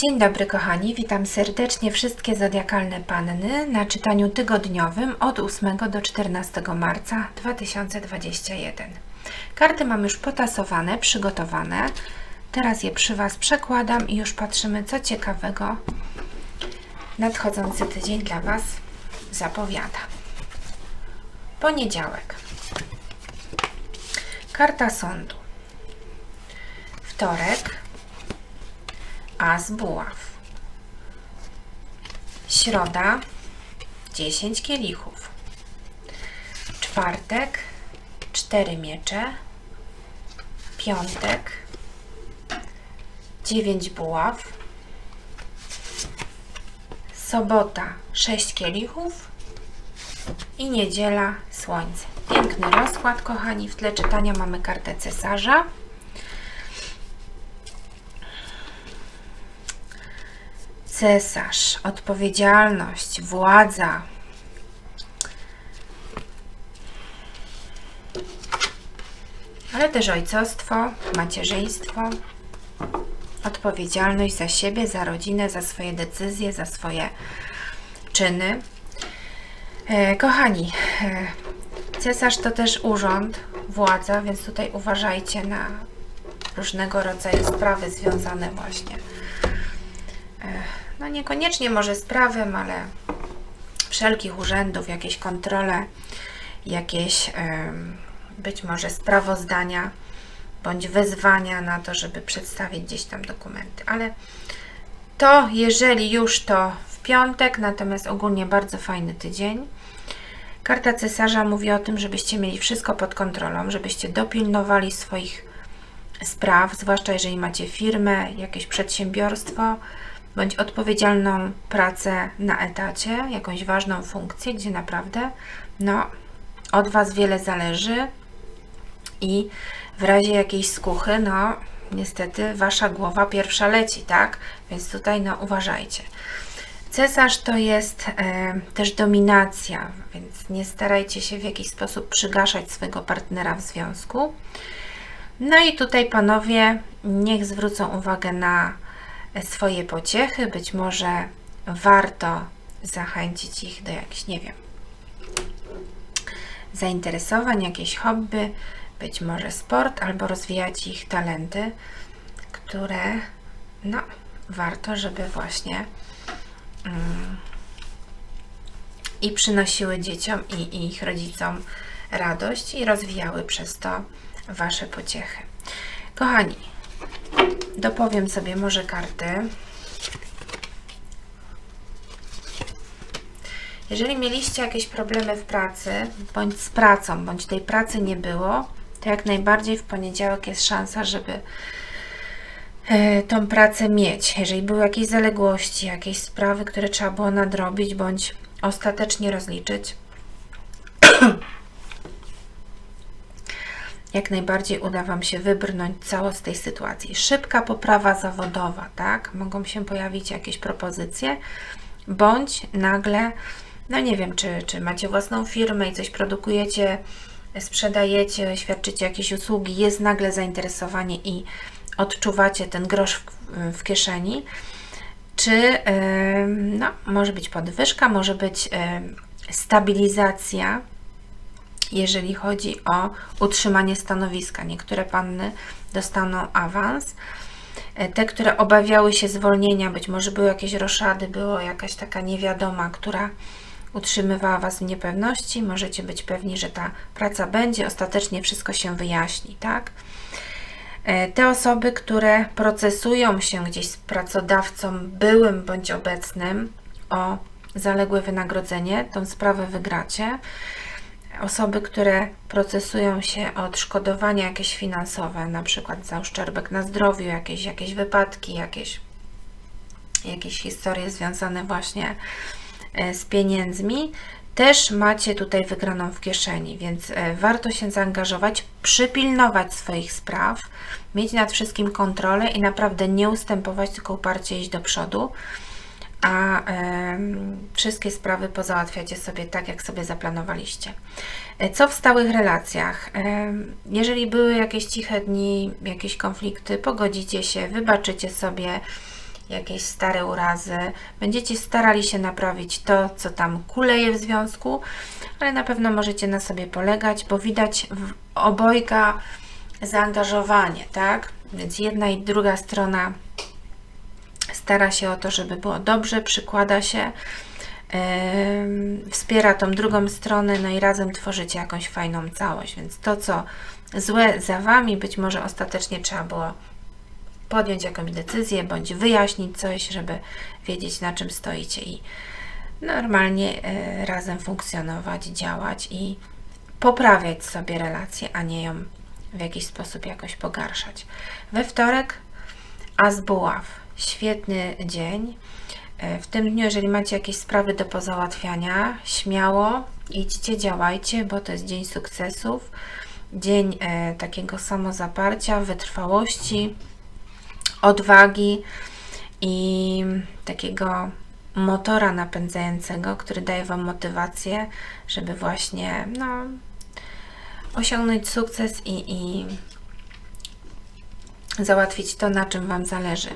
Dzień dobry kochani, witam serdecznie wszystkie zodiakalne panny na czytaniu tygodniowym od 8 do 14 marca 2021. Karty mam już potasowane, przygotowane. Teraz je przy Was przekładam i już patrzymy, co ciekawego nadchodzący tydzień dla Was zapowiada. Poniedziałek. Karta sądu. Wtorek. As buław. Środa. 10 kielichów. Czwartek. 4 miecze. Piątek. 9 buław. Sobota. 6 kielichów. I niedziela. Słońce. Piękny rozkład, kochani. W tle czytania mamy kartę cesarza. Cesarz, odpowiedzialność, władza. Ale też ojcostwo, macierzyństwo, odpowiedzialność za siebie, za rodzinę, za swoje decyzje, za swoje czyny. E, kochani, e, cesarz to też urząd, władza, więc tutaj uważajcie na różnego rodzaju sprawy związane właśnie. Niekoniecznie może z prawem, ale wszelkich urzędów, jakieś kontrole, jakieś być może sprawozdania bądź wezwania na to, żeby przedstawić gdzieś tam dokumenty. Ale to jeżeli już to w piątek, natomiast ogólnie bardzo fajny tydzień. Karta cesarza mówi o tym, żebyście mieli wszystko pod kontrolą, żebyście dopilnowali swoich spraw, zwłaszcza jeżeli macie firmę, jakieś przedsiębiorstwo, bądź odpowiedzialną pracę na etacie, jakąś ważną funkcję, gdzie naprawdę no, od Was wiele zależy i w razie jakiejś skuchy, no niestety Wasza głowa pierwsza leci, tak? Więc tutaj no uważajcie. Cesarz to jest e, też dominacja, więc nie starajcie się w jakiś sposób przygaszać swojego partnera w związku. No i tutaj panowie niech zwrócą uwagę na swoje pociechy. Być może warto zachęcić ich do jakichś, nie wiem, zainteresowań, jakieś hobby, być może sport, albo rozwijać ich talenty, które no, warto, żeby właśnie mm, i przynosiły dzieciom i, i ich rodzicom radość i rozwijały przez to Wasze pociechy. Kochani, dopowiem sobie może karty. Jeżeli mieliście jakieś problemy w pracy, bądź z pracą, bądź tej pracy nie było, to jak najbardziej w poniedziałek jest szansa, żeby e, tą pracę mieć. Jeżeli były jakieś zaległości, jakieś sprawy, które trzeba było nadrobić, bądź ostatecznie rozliczyć, jak najbardziej uda Wam się wybrnąć cało z tej sytuacji. Szybka poprawa zawodowa, tak? Mogą się pojawić jakieś propozycje, bądź nagle, no nie wiem, czy, czy macie własną firmę i coś produkujecie, sprzedajecie, świadczycie jakieś usługi, jest nagle zainteresowanie i odczuwacie ten grosz w, w kieszeni, czy yy, no, może być podwyżka, może być yy, stabilizacja jeżeli chodzi o utrzymanie stanowiska. Niektóre panny dostaną awans. E, te, które obawiały się zwolnienia, być może były jakieś roszady, było jakaś taka niewiadoma, która utrzymywała Was w niepewności, możecie być pewni, że ta praca będzie, ostatecznie wszystko się wyjaśni, tak? E, te osoby, które procesują się gdzieś z pracodawcą byłym bądź obecnym o zaległe wynagrodzenie, tą sprawę wygracie osoby, które procesują się o odszkodowania jakieś finansowe, na przykład za uszczerbek na zdrowiu, jakieś, jakieś wypadki, jakieś, jakieś historie związane właśnie e, z pieniędzmi, też macie tutaj wygraną w kieszeni, więc e, warto się zaangażować, przypilnować swoich spraw, mieć nad wszystkim kontrolę i naprawdę nie ustępować, tylko uparcie iść do przodu a wszystkie sprawy pozałatwiacie sobie tak, jak sobie zaplanowaliście. E, co w stałych relacjach? jeżeli były jakieś ciche dni, jakieś konflikty, pogodzicie się, wybaczycie sobie jakieś stare urazy. Będziecie starali się naprawić to, co tam kuleje w związku, ale na pewno możecie na sobie polegać, bo widać w obojga zaangażowanie, tak? Więc jedna i druga strona stara się o to, żeby było dobrze, przykłada się, wspiera tą drugą stronę, no i razem tworzycie jakąś fajną całość. Więc to, co złe za Wami, być może ostatecznie trzeba było podjąć jakąś decyzję, bądź wyjaśnić coś, żeby wiedzieć, na czym stoicie i normalnie e, razem funkcjonować, działać i poprawiać sobie relację, a nie ją w jakiś sposób jakoś pogarszać. We wtorek Azbuław. Świetny dzień. E, w tym dniu, jeżeli macie jakieś sprawy do pozałatwiania, śmiało idźcie, działajcie, bo to jest dzień sukcesów, dzień e, takiego samozaparcia, wytrwałości, odwagi i takiego motora napędzającego, który daje Wam motywację, żeby właśnie no, osiągnąć sukces i, i załatwić to, na czym Wam zależy.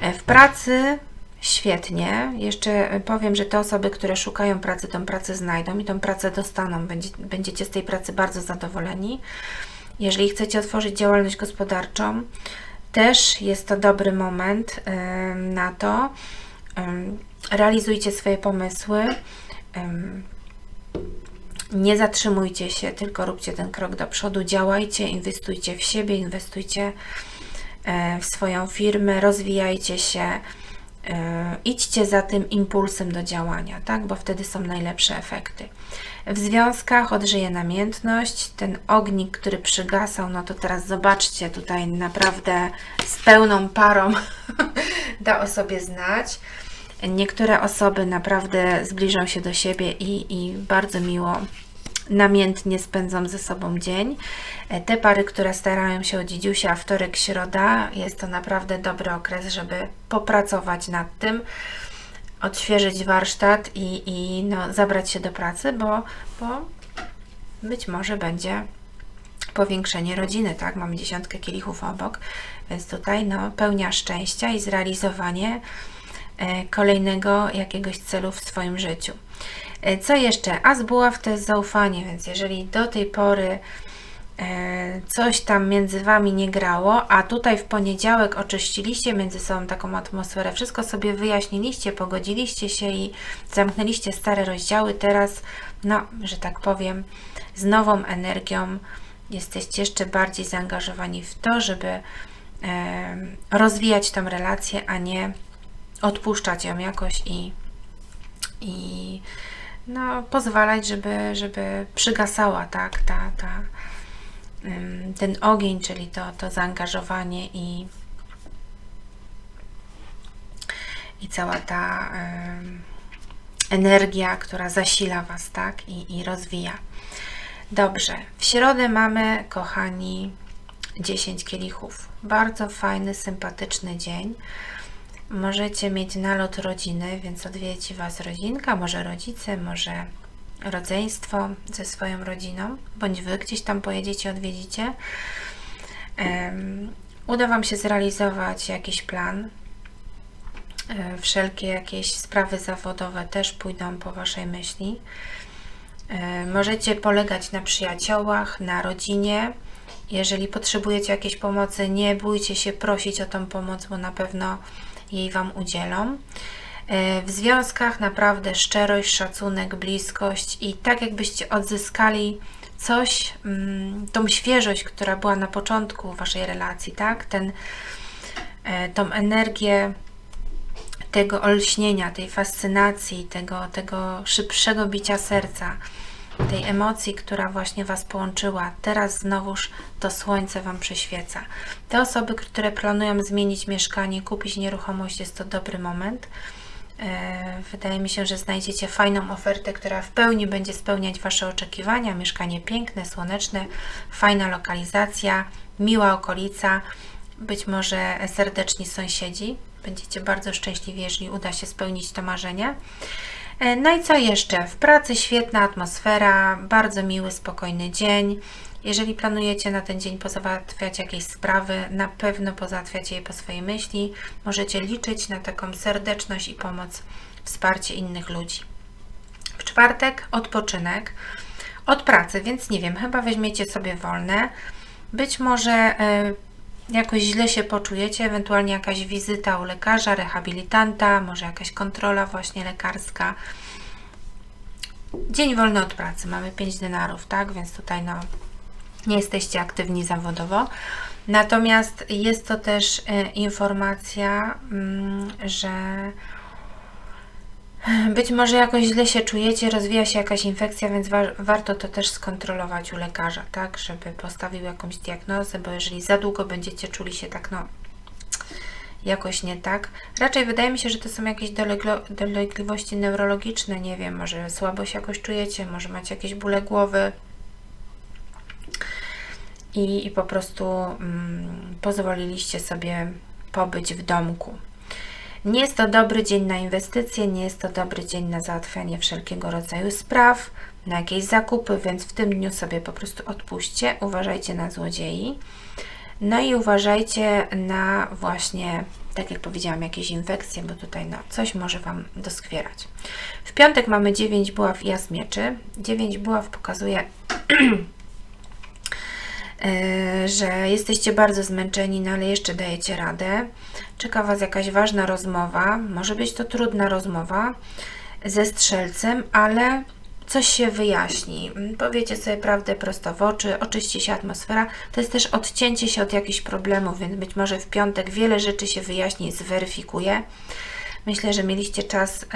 E, w pracy świetnie. Jeszcze powiem, że te osoby, które szukają pracy, tą pracę znajdą i tą pracę dostaną. Będzie, będziecie z tej pracy bardzo zadowoleni. Jeżeli chcecie otworzyć działalność gospodarczą, też jest to dobry moment na to. Realizujcie swoje pomysły. Nie zatrzymujcie się, tylko róbcie ten krok do przodu, działajcie, inwestujcie w siebie, inwestujcie e, w swoją firmę, rozwijajcie się, e, idźcie za tym impulsem do działania, tak? bo wtedy są najlepsze efekty. W związkach odżyje namiętność, ten ognik, który przygasał, no to teraz zobaczcie, tutaj naprawdę z pełną parą da o sobie znać. Niektóre osoby naprawdę zbliżą się do siebie i, i bardzo miło namiętnie spędzą ze sobą dzień. E, te pary, które starają się o dzidziusia, wtorek, środa, jest to naprawdę dobry okres, żeby popracować nad tym odświeżyć warsztat i, i no, zabrać się do pracy, bo, bo być może będzie powiększenie rodziny, tak? Mamy dziesiątkę kielichów obok, więc tutaj no, pełnia szczęścia i zrealizowanie kolejnego jakiegoś celu w swoim życiu. E, co jeszcze? Azbuław to jest zaufanie, więc jeżeli do tej pory E, coś tam między Wami nie grało, a tutaj w poniedziałek oczyściliście między sobą taką atmosferę, wszystko sobie wyjaśniliście, pogodziliście się i zamknęliście stare rozdziały, teraz, no, że tak powiem, z nową energią jesteście jeszcze bardziej zaangażowani w to, żeby e, rozwijać tą relację, a nie odpuszczać ją jakoś i, i no, pozwalać, żeby, żeby przygasała tak, ta, ta, ten ogień, czyli to, to zaangażowanie i, i cała ta energia, która zasila Was, tak, i, i rozwija. Dobrze, w środę mamy, kochani, 10 kielichów. Bardzo fajny, sympatyczny dzień. Możecie mieć nalot rodziny, więc odwiedzi Was rodzinka, może rodzice, może rodzeństwo ze swoją rodziną, bądź Wy gdzieś tam pojedziecie, odwiedzicie. Uda Wam się zrealizować jakiś plan. E, wszelkie jakieś sprawy zawodowe też pójdą po Waszej myśli. E, możecie polegać na przyjaciołach, na rodzinie. Jeżeli potrzebujecie jakiejś pomocy, nie bójcie się prosić o tą pomoc, bo na pewno jej Wam udzielą. E, w związkach naprawdę szczerość, szacunek, bliskość i tak jakbyście odzyskali coś, mm, tą świeżość, która była na początku Waszej relacji, tak? Ten, e, tą energię tego olśnienia, tej fascynacji, tego, tego szybszego bicia serca, tej emocji, która właśnie Was połączyła. Teraz znowuż to słońce Wam przyświeca. Te osoby, które planują zmienić mieszkanie, kupić nieruchomość, jest to dobry moment. E, wydaje mi się, że znajdziecie fajną ofertę, która w pełni będzie spełniać Wasze oczekiwania. Mieszkanie piękne, słoneczne, fajna lokalizacja, miła okolica, być może serdeczni sąsiedzi. Będziecie bardzo szczęśliwi, jeżeli uda się spełnić to marzenie. E, no i co jeszcze? W pracy świetna atmosfera, bardzo miły, spokojny dzień. Jeżeli planujecie na ten dzień pozałatwiać jakieś sprawy, na pewno pozałatwiacie je po swojej myśli. Możecie liczyć na taką serdeczność i pomoc, wsparcie innych ludzi. W czwartek odpoczynek od pracy, więc nie wiem, chyba weźmiecie sobie wolne. Być może y, jakoś źle się poczujecie, ewentualnie jakaś wizyta u lekarza, rehabilitanta, może jakaś kontrola właśnie lekarska. Dzień wolny od pracy, mamy 5 denarów, tak? Więc tutaj no, nie jesteście aktywni zawodowo. Natomiast jest to też y, informacja, y, że być może jakoś źle się czujecie, rozwija się jakaś infekcja, więc wa warto to też skontrolować u lekarza, tak, żeby postawił jakąś diagnozę, bo jeżeli za długo będziecie czuli się tak, no, jakoś nie tak. Raczej wydaje mi się, że to są jakieś dolegliwości neurologiczne, nie wiem, może słabo się jakoś czujecie, może macie jakieś bóle głowy i, i po prostu mm, pozwoliliście sobie pobyć w domku. Nie jest to dobry dzień na inwestycje, nie jest to dobry dzień na załatwianie wszelkiego rodzaju spraw, na jakieś zakupy, więc w tym dniu sobie po prostu odpuśćcie, uważajcie na złodziei. No i uważajcie na właśnie, tak jak powiedziałam, jakieś infekcje, bo tutaj no, coś może Wam doskwierać. W piątek mamy 9 buław i jas mieczy. 9 buław pokazuje że jesteście bardzo zmęczeni, no ale jeszcze dajecie radę. Czeka Was jakaś ważna rozmowa, może być to trudna rozmowa ze strzelcem, ale coś się wyjaśni. Powiecie sobie prawdę prosto w oczy, oczyści się atmosfera. To jest też odcięcie się od jakichś problemów, więc być może w piątek wiele rzeczy się wyjaśni, zweryfikuje. Myślę, że mieliście czas,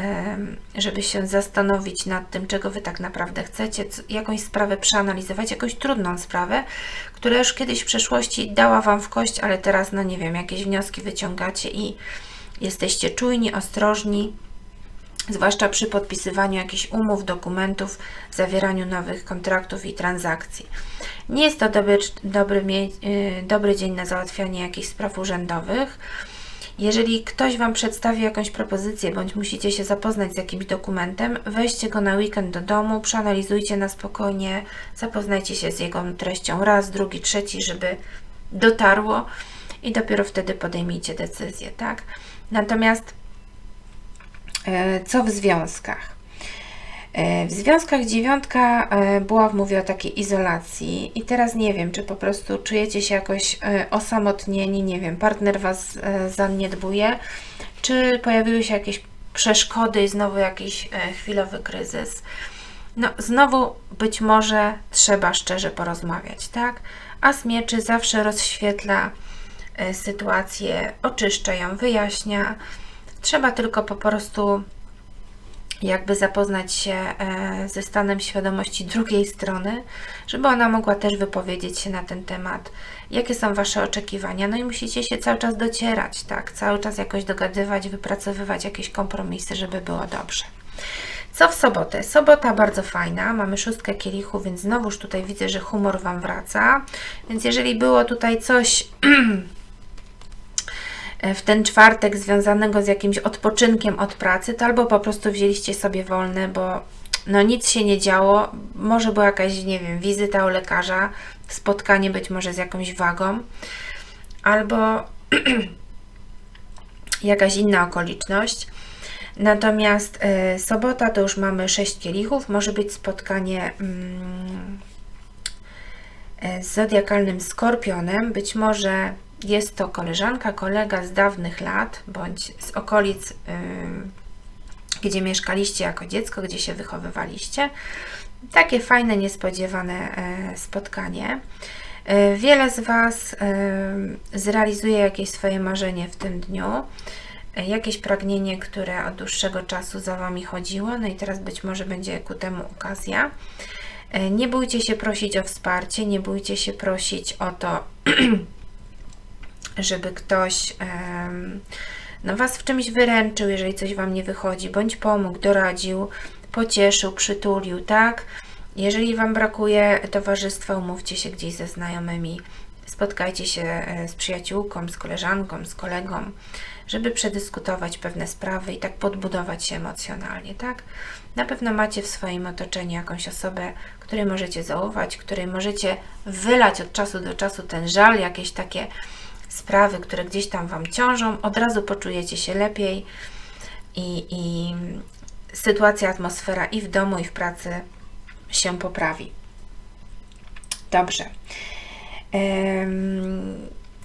żeby się zastanowić nad tym, czego Wy tak naprawdę chcecie, jakąś sprawę przeanalizować, jakąś trudną sprawę, która już kiedyś w przeszłości dała Wam w kość, ale teraz, no nie wiem, jakieś wnioski wyciągacie i jesteście czujni, ostrożni, zwłaszcza przy podpisywaniu jakichś umów, dokumentów, zawieraniu nowych kontraktów i transakcji. Nie jest to dobry, dobry, y, dobry dzień na załatwianie jakichś spraw urzędowych. Jeżeli ktoś Wam przedstawi jakąś propozycję, bądź musicie się zapoznać z jakimś dokumentem, weźcie go na weekend do domu, przeanalizujcie na spokojnie, zapoznajcie się z jego treścią raz, drugi, trzeci, żeby dotarło i dopiero wtedy podejmijcie decyzję, tak? Natomiast e, co w związkach? E, w związkach dziewiątka e, Buław mówi o takiej izolacji i teraz nie wiem, czy po prostu czujecie się jakoś e, osamotnieni, nie wiem, partner Was zaniedbuje, czy pojawiły się jakieś przeszkody i znowu jakiś chwilowy kryzys. No, znowu być może trzeba szczerze porozmawiać, tak? A mieczy zawsze rozświetla sytuację, oczyszcza ją, wyjaśnia. Trzeba tylko po prostu jakby zapoznać się e, ze stanem świadomości drugiej strony, żeby ona mogła też wypowiedzieć się na ten temat, jakie są Wasze oczekiwania. No i musicie się cały czas docierać, tak? Cały czas jakoś dogadywać, wypracowywać jakieś kompromisy, żeby było dobrze. Co w sobotę? Sobota bardzo fajna, mamy szóstkę kielichu, więc znowuż tutaj widzę, że humor Wam wraca. Więc jeżeli było tutaj coś w ten czwartek związanego z jakimś odpoczynkiem od pracy, to albo po prostu wzięliście sobie wolne, bo no nic się nie działo, może była jakaś, nie wiem, wizyta u lekarza, spotkanie być może z jakąś wagą, albo jakaś inna okoliczność. Natomiast y, sobota to już mamy 6 kielichów, może być spotkanie mm, e, z zodiakalnym skorpionem, być może jest to koleżanka, kolega z dawnych lat, bądź z okolic, yy, gdzie mieszkaliście jako dziecko, gdzie się wychowywaliście. Takie fajne, niespodziewane yy, spotkanie. Yy, wiele z Was y, zrealizuje jakieś swoje marzenie w tym dniu, y, jakieś pragnienie, które od dłuższego czasu za Wami chodziło, no i teraz być może będzie ku temu okazja. Y, nie bójcie się prosić o wsparcie, nie bójcie się prosić o to, żeby ktoś no, Was w czymś wyręczył, jeżeli coś Wam nie wychodzi, bądź pomógł, doradził, pocieszył, przytulił, tak? Jeżeli Wam brakuje towarzystwa, umówcie się gdzieś ze znajomymi, spotkajcie się e, z przyjaciółką, z koleżanką, z kolegą, żeby przedyskutować pewne sprawy i tak podbudować się emocjonalnie, tak? Na pewno macie w swoim otoczeniu jakąś osobę, której możecie zaufać, której możecie wylać od czasu do czasu ten żal, jakieś takie sprawy, które gdzieś tam Wam ciążą, od razu poczujecie się lepiej i, i sytuacja, atmosfera i w domu, i w pracy się poprawi. Dobrze.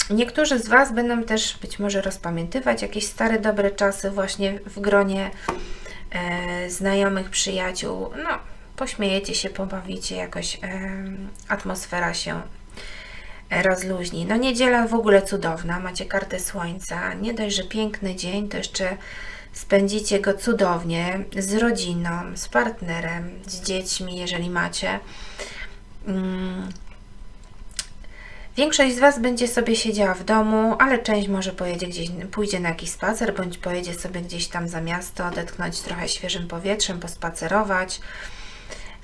Niektórzy z Was będą też być może rozpamiętywać jakieś stare, dobre czasy właśnie w gronie e, znajomych, przyjaciół. No, pośmiejecie się, pobawicie, jakoś atmosfera się rozluźni. No niedziela w ogóle cudowna, macie kartę słońca. Nie dość, że piękny dzień, to jeszcze spędzicie go cudownie z rodziną, z partnerem, z dziećmi, jeżeli macie. Mm. Większość z Was będzie sobie siedziała w domu, ale część może pojedzie gdzieś, pójdzie na jakiś spacer, bądź pojedzie sobie gdzieś tam za miasto, odetchnąć trochę świeżym powietrzem, pospacerować,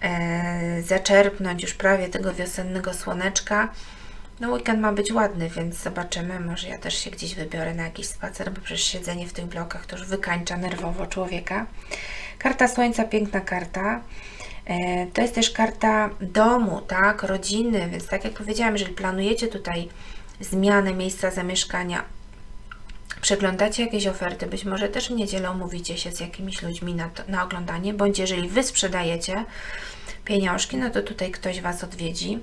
e, zaczerpnąć już prawie tego wiosennego słoneczka. No weekend ma być ładny, więc zobaczymy. Może ja też się gdzieś wybiorę na jakiś spacer, bo przecież siedzenie w tych blokach to już wykańcza nerwowo człowieka. Karta Słońca, piękna karta. E, to jest też karta domu, tak, rodziny, więc tak jak powiedziałam, jeżeli planujecie tutaj zmianę miejsca zamieszkania, przeglądacie jakieś oferty, być może też w niedzielę umówicie się z jakimiś ludźmi na, to, na oglądanie, bądź jeżeli Wy sprzedajecie pieniążki, no to tutaj ktoś Was odwiedzi.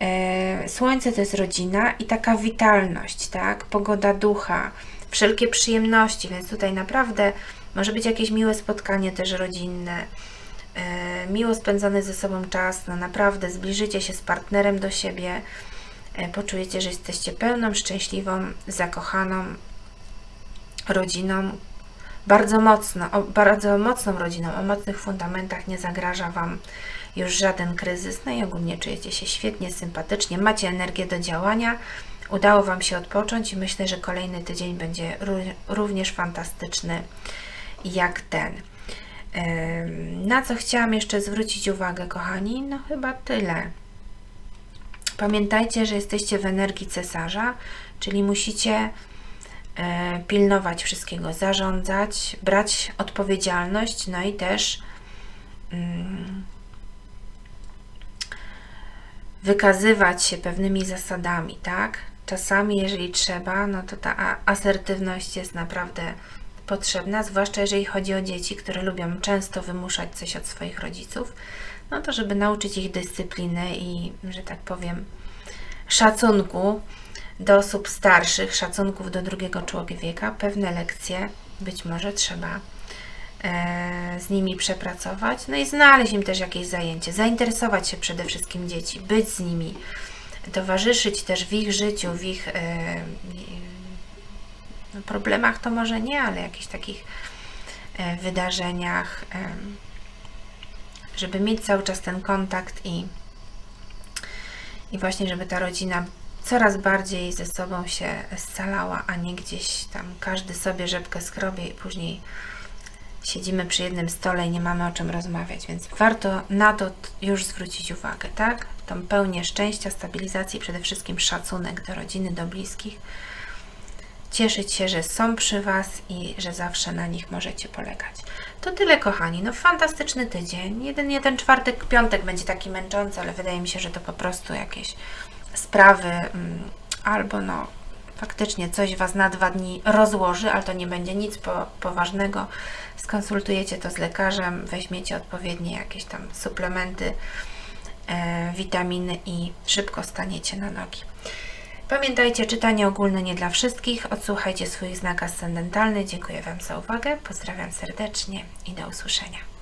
E, słońce to jest rodzina i taka witalność, tak? Pogoda ducha, wszelkie przyjemności, więc tutaj naprawdę może być jakieś miłe spotkanie też rodzinne, e, miło spędzony ze sobą czas, no naprawdę zbliżycie się z partnerem do siebie, e, poczujecie, że jesteście pełną, szczęśliwą, zakochaną rodziną, bardzo mocno, bardzo mocną rodziną, o mocnych fundamentach nie zagraża Wam już żaden kryzys, no i ogólnie czujecie się świetnie, sympatycznie, macie energię do działania, udało Wam się odpocząć i myślę, że kolejny tydzień będzie również fantastyczny jak ten. Na co chciałam jeszcze zwrócić uwagę, kochani? No chyba tyle. Pamiętajcie, że jesteście w energii cesarza, czyli musicie e, pilnować wszystkiego, zarządzać, brać odpowiedzialność, no i też mm, wykazywać się pewnymi zasadami, tak? Czasami, jeżeli trzeba, no to ta asertywność jest naprawdę potrzebna, zwłaszcza jeżeli chodzi o dzieci, które lubią często wymuszać coś od swoich rodziców, no to żeby nauczyć ich dyscypliny i, że tak powiem, szacunku do osób starszych, szacunków do drugiego człowieka, pewne lekcje być może trzeba z nimi przepracować, no i znaleźć im też jakieś zajęcie, zainteresować się przede wszystkim dzieci, być z nimi, towarzyszyć też w ich życiu, w ich e, problemach to może nie, ale jakichś takich e, wydarzeniach, żeby mieć cały czas ten kontakt i, i właśnie, żeby ta rodzina coraz bardziej ze sobą się scalała, a nie gdzieś tam każdy sobie rzepkę skrobie i później siedzimy przy jednym stole i nie mamy o czym rozmawiać, więc warto na to już zwrócić uwagę, tak? Tą pełnię szczęścia, stabilizacji, przede wszystkim szacunek do rodziny, do bliskich. Cieszyć się, że są przy Was i że zawsze na nich możecie polegać. To tyle, kochani. No, fantastyczny tydzień. Jeden, jeden czwartek, piątek będzie taki męczący, ale wydaje mi się, że to po prostu jakieś sprawy mm, albo no faktycznie coś Was na dwa dni rozłoży, ale to nie będzie nic po, poważnego. Skonsultujecie to z lekarzem, weźmiecie odpowiednie jakieś tam suplementy, e, witaminy i szybko staniecie na nogi. Pamiętajcie, czytanie ogólne nie dla wszystkich. Odsłuchajcie swój znak ascendentalny. Dziękuję Wam za uwagę. Pozdrawiam serdecznie i do usłyszenia.